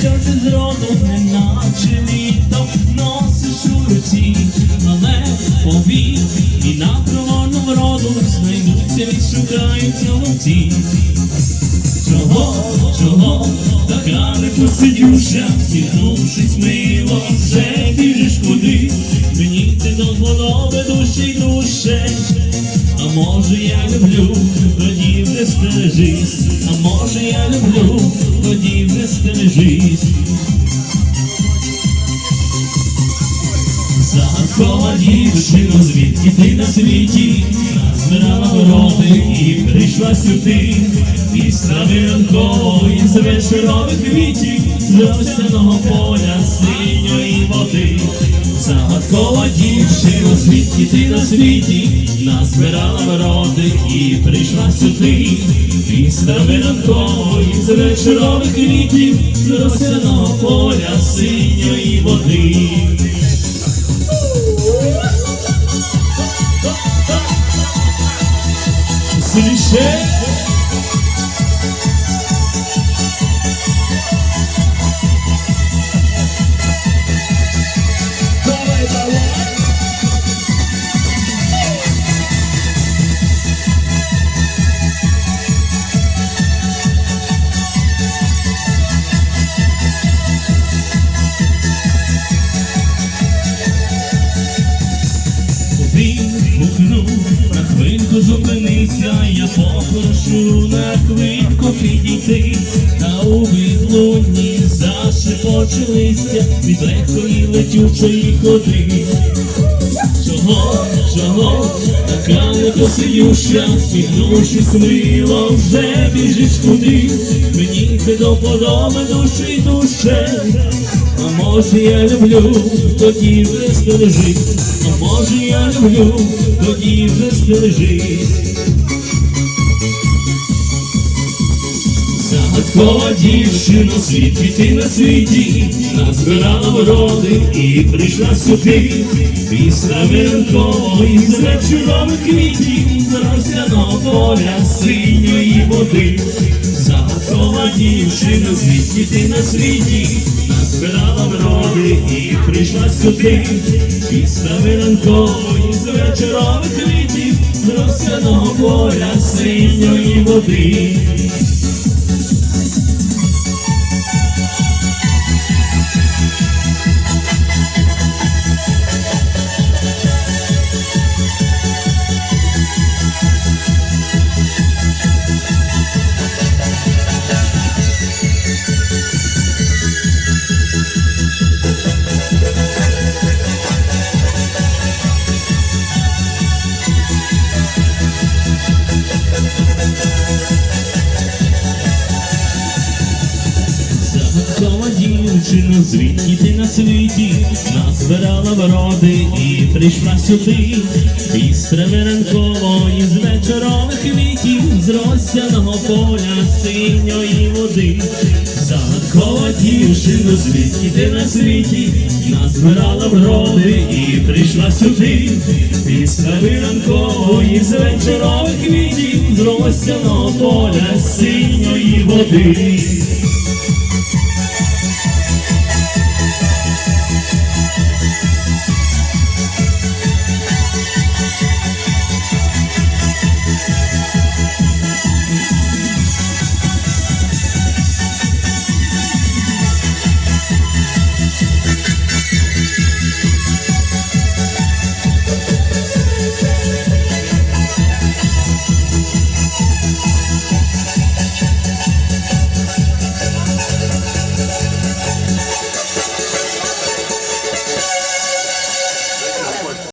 що ти з роду не наче літо носиш у руці, але повір, і на природному роду знайдуться і шукають золоті. Чого, чого, така непосидюча, зігнувшись мило, вже біжиш мені ти до вподоби душі душе, а може я люблю, тоді вже стережись, а може я люблю, тоді вже стережись. Загадкова дівчина, звідки ти на світі, назбирала городи і прийшла сюди, із трави ранкової, з вечорових квітів, з росяного поля синьої води. Загадкова дівчина, звідки ти на світі, назбирала вроди і прийшла сюди, із трави ранкової, з вечорових квітів, з росяного поля синьої води. Слышишь? Хвильку зупинися, я попрошу на хвильку підійти, та у відлунні зашепоче листя від легкої летючої ходи. Чого, чого, така непосидюща, піднувшись мило, вже біжиш куди, мені ти до подоби душі душе, а може я люблю, тоді вже стережись, а може я люблю, тоді вже стережись. Загадкова дівчина, звідки ти на світі, назбирала вроди і прийшла сюди, після винкової з вечорових квітів, з поля синьої води. Загадкова дівчина, звідки ти на світі, назбирала вроди і прийшла сюди, після ранкової з вечорових літів, росяного поля синьої води. Дівчина, звідки ти на світі, назбирала вроди і прийшла сюди, із трави з вечорових квітів, з росяного поля синьої води. Загадкова дівчина, звідки ти на світі, назбирала вроди і прийшла сюди, із трави з вечорових квітів, з росяного поля синьої води.